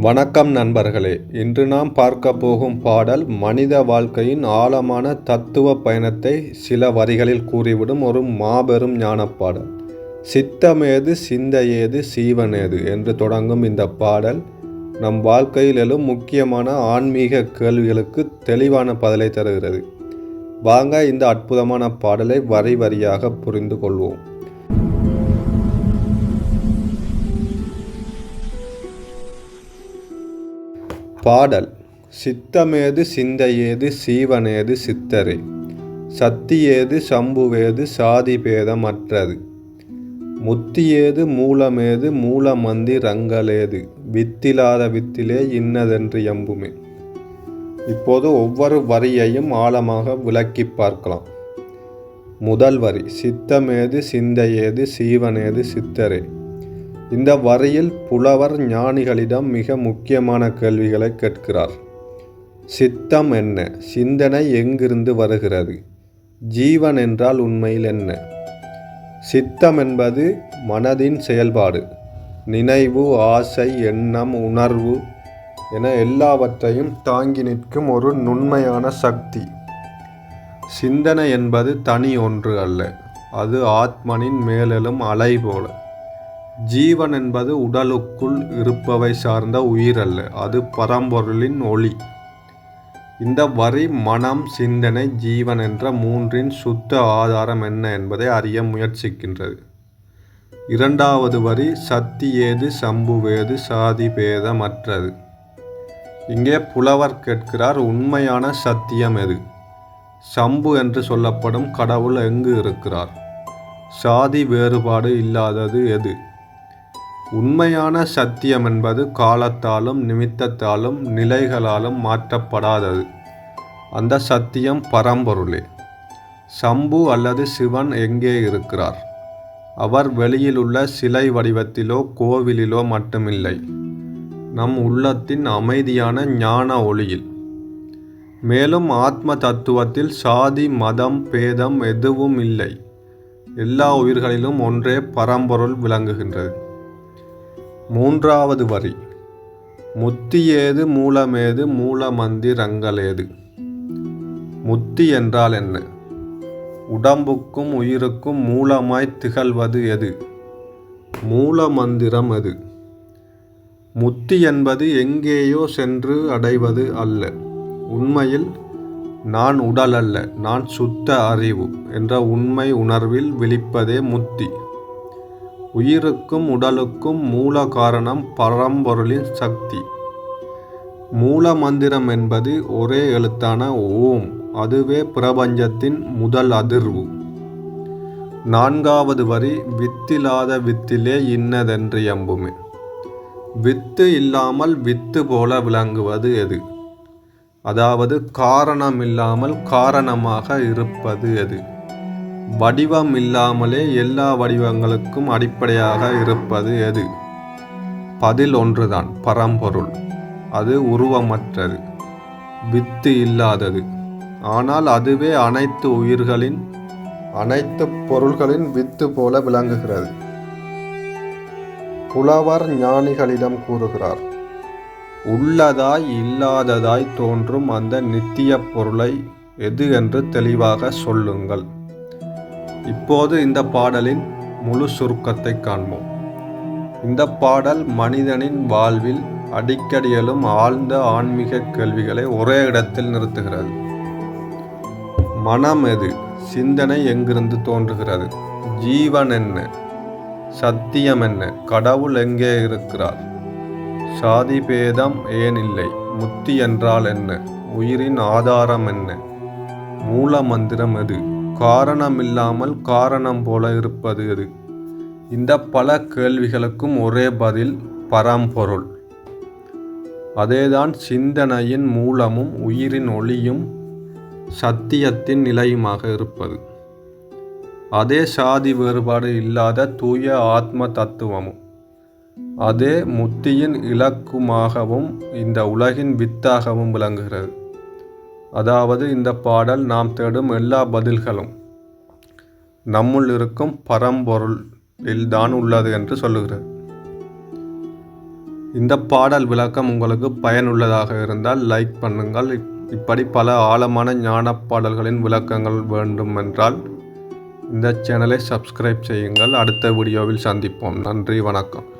வணக்கம் நண்பர்களே இன்று நாம் பார்க்க போகும் பாடல் மனித வாழ்க்கையின் ஆழமான தத்துவ பயணத்தை சில வரிகளில் கூறிவிடும் ஒரு மாபெரும் ஞானப்பாடல். சித்தமேது சிந்தையேது சீவனேது என்று தொடங்கும் இந்த பாடல் நம் வாழ்க்கையில் எழும் முக்கியமான ஆன்மீக கேள்விகளுக்கு தெளிவான பதிலை தருகிறது. வாங்க இந்த அற்புதமான பாடலை வரி வரியாக புரிந்து கொள்வோம். பாடல். சித்தமேது சிந்தையேது சீவனேது சித்தரே. சத்தியேது சம்புவேது சாதி பேதமற்றது முத்தியேது மூலமேது மூலமந்தி ரங்களேது வித்திலாத வித்திலே இன்னதென்று எம்புமே. இப்போது ஒவ்வொரு வரியையும் ஆழமாக விளக்கி பார்க்கலாம். முதல் வரி. சித்தமேது சிந்தையேது சீவனேது சித்தரே. இந்த வரையில் புலவர் ஞானிகளிடம் மிக முக்கியமான கேள்விகளை கேட்கிறார். சித்தம் என்ன? சிந்தனை எங்கிருந்து வருகிறது? ஜீவன் என்றால் உண்மையில் என்ன? சித்தம் என்பது மனதின் செயல்பாடு. நினைவு ஆசை எண்ணம் உணர்வு என எல்லாவற்றையும் தாங்கி நிற்கும் ஒரு நுண்மையான சக்தி. சிந்தனை என்பது தனி ஒன்று அல்ல. அது ஆத்மனின் மேலெழும் அலை போல. ஜீவன் என்பது உடலுக்குள் இருப்பவை சார்ந்த உயிர் அல்ல அது பரம்பொருளின் ஒளி. இந்த வரி மனம் சிந்தனை ஜீவன் என்ற மூன்றின் சுத்த ஆதாரம் என்ன என்பதை அறிய முயற்சிக்கின்றது. இரண்டாவது வரி சத்தியேது சம்புவேது சாதி பேதமற்றது இங்கே புலவர் கேட்கிறார் உண்மையான சத்தியம் எது? சம்பு என்று சொல்லப்படும் கடவுள் எங்கு இருக்கிறார்? சாதி வேறுபாடு இல்லாதது எது? உண்மையான சத்தியம் என்பது காலத்தாலும் நிமித்தத்தாலும் நிலைகளாலும் மாற்றப்படாதது. அந்த சத்தியம் பரம்பொருளே. சம்பு அல்லது சிவன் எங்கே இருக்கிறார்? அவர் வெளியிலுள்ள சிலை வடிவத்திலோ கோவிலிலோ மட்டுமில்லை. நம் உள்ளத்தின் அமைதியான ஞான ஒளியில். மேலும் ஆத்ம தத்துவத்தில் சாதி மதம் பேதம் எதுவும் இல்லை. எல்லா உயிர்களிலும் ஒன்றே பரம்பொருள் விளங்குகின்றது. மூன்றாவது வரி. முத்தியேது மூலமேது மூலமந்திரங்களேது. முத்தி என்றால் என்ன? உடம்புக்கும் உயிருக்கும் மூலமாய் திகழ்வது எது? மூலமந்திரம் எது? முத்தி என்பது எங்கேயோ சென்று அடைவது அல்ல. உண்மையில் நான் உடல் அல்ல நான் சுத்த அறிவு என்ற உண்மை உணர்வில் விழிப்பதே முத்தி. உயிருக்கும் உடலுக்கும் மூல காரணம் பரம்பொருளின் சக்தி. மூல மந்திரம் என்பது ஒரே எழுத்தான ஓம் அதுவே பிரபஞ்சத்தின் முதல் அதிர்வு. நான்காவது வரி வித்தில்லாத வித்திலே இன்னதென்று எம்புமே. வித்து இல்லாமல் வித்து போல விளங்குவது எது? அதாவது காரணம் இல்லாமல் காரணமாக இருப்பது எது? வடிவம் இல்லாமலே எல்லா வடிவங்களுக்கும் அடிப்படையாக இருப்பது எது? பதில் ஒன்றுதான் பரம்பொருள். அது உருவமற்றது வித்து இல்லாதது. ஆனால் அதுவே அனைத்து உயிர்களின் அனைத்து பொருள்களின் வித்து போல விளங்குகிறது. புலவர் ஞானிகளிடம் கூறுகிறார் உள்ளதாய் இல்லாததாய் தோன்றும் அந்த நித்திய பொருளை எது என்று தெளிவாக சொல்லுங்கள். இப்போது இந்த பாடலின் முழு சுருக்கத்தை காண்போம். இந்த பாடல் மனிதனின் வாழ்வில் அடிக்கடி எழும் ஆழ்ந்த ஆன்மீக கேள்விகளை ஒரே இடத்தில் நிறுத்துகிறது. மனம் எது? சிந்தனை எங்கிருந்து தோன்றுகிறது? ஜீவன் என்ன? சத்தியம் என்ன? கடவுள் எங்கே இருக்கிறார்? சாதி பேதம் ஏன் இல்லை? முத்தி என்றால் என்ன? உயிரின் ஆதாரம் என்ன? மூல மந்திரம் எது? காரணமில்லாமல் காரணம் போல இருப்பது எது? இந்த பல கேள்விகளுக்கும் ஒரே பதில் பரம்பொருள். அதேதான் சிந்தனையின் மூலமும் உயிரின் ஒளியும் சத்தியத்தின் நிலையுமாக இருப்பது. அதே சாதி வேறுபாடு இல்லாத தூய ஆத்ம தத்துவமும் அதே முத்தியின் இலக்குமாகவும் இந்த உலகின் வித்தாகவும் விளங்குகிறது. அதாவது இந்த பாடல் நாம் தேடும் எல்லா பதில்களும் நம்முள் இருக்கும் பரம்பொருளில் தான் உள்ளது என்று சொல்லுகிறது. இந்த பாடல் விளக்கம் உங்களுக்கு பயனுள்ளதாக இருந்தால் லைக் பண்ணுங்கள். இப்- இப்படி பல ஆழமான ஞான பாடல்களின் விளக்கங்கள் வேண்டும் என்றால் இந்த சேனலை சப்ஸ்கிரைப் செய்யுங்கள். அடுத்த வீடியோவில் சந்திப்போம். நன்றி வணக்கம்.